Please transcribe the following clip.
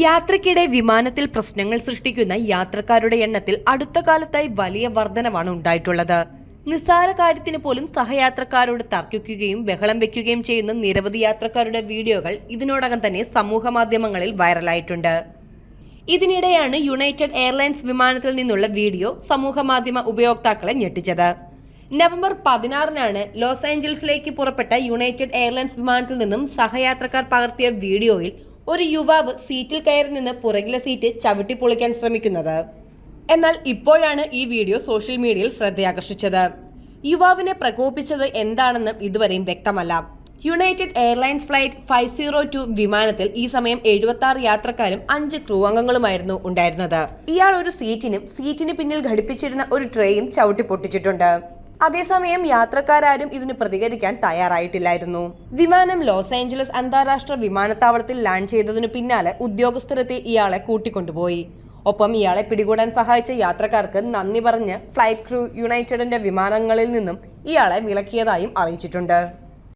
യാത്രക്കിടെ വിമാനത്തിൽ പ്രശ്നങ്ങൾ സൃഷ്ടിക്കുന്ന യാത്രക്കാരുടെ എണ്ണത്തിൽ അടുത്ത കാലത്തായി വലിയ വർധനവാണ് ഉണ്ടായിട്ടുള്ളത്. നിസ്സാര കാര്യത്തിന് പോലും സഹയാത്രക്കാരോട് തർക്കിക്കുകയും ബഹളം വെക്കുകയും ചെയ്യുന്ന നിരവധി യാത്രക്കാരുടെ വീഡിയോകൾ ഇതിനോടകം തന്നെ സമൂഹ മാധ്യമങ്ങളിൽ വൈറലായിട്ടുണ്ട്. ഇതിനിടെയാണ് യുണൈറ്റഡ് എയർലൈൻസ് വിമാനത്തിൽ നിന്നുള്ള വീഡിയോ സമൂഹ മാധ്യമ ഉപയോക്താക്കളെ ഞെട്ടിച്ചത്. നവംബർ പതിനാറിനാണ് ലോസ് ഏഞ്ചൽസിലേക്ക് പുറപ്പെട്ട യുണൈറ്റഡ് എയർലൈൻസ് വിമാനത്തിൽ നിന്നും സഹയാത്രക്കാർ പകർത്തിയ വീഡിയോയിൽ ഒരു യുവാവ് സീറ്റിൽ കയറി നിന്ന് പുറകിലെ സീറ്റ് ചവിട്ടി പൊളിക്കാൻ ശ്രമിക്കുന്നത്. എന്നാൽ ഇപ്പോഴാണ് ഈ വീഡിയോ സോഷ്യൽ മീഡിയയിൽ ശ്രദ്ധയാകർഷിച്ചത്. യുവാവിനെ പ്രകോപിച്ചത് എന്താണെന്ന് ഇതുവരെയും വ്യക്തമല്ല. United airlines flight five zero two വിമാനത്തിൽ ഈ സമയം എഴുപത്തി ആറ് യാത്രക്കാരും അഞ്ച് ക്രൂ അംഗങ്ങളുമായിരുന്നു ഉണ്ടായിരുന്നത്. ഇയാൾ ഒരു സീറ്റിനും സീറ്റിന് പിന്നിൽ ഘടിപ്പിച്ചിരുന്ന ഒരു ട്രേയും ചവിട്ടി പൊട്ടിച്ചിട്ടുണ്ട്. അതേസമയം യാത്രക്കാരും ഇതിന് പ്രതികരിക്കാൻ തയ്യാറായിട്ടില്ലായിരുന്നു. വിമാനം ലോസ് ഏഞ്ചലസ് അന്താരാഷ്ട്ര വിമാനത്താവളത്തിൽ ലാൻഡ് ചെയ്തതിനു പിന്നാലെ ഉദ്യോഗസ്ഥരെത്തി ഇയാളെ കൂട്ടിക്കൊണ്ടുപോയി. ഒപ്പം ഇയാളെ പിടികൂടാൻ സഹായിച്ച യാത്രക്കാർക്ക് നന്ദി പറഞ്ഞ് ഫ്ലൈറ്റ് ക്രൂ യുണൈറ്റഡിന്റെ വിമാനങ്ങളിൽ നിന്നും ഇയാളെ വിലക്കിയതായും അറിയിച്ചിട്ടുണ്ട്.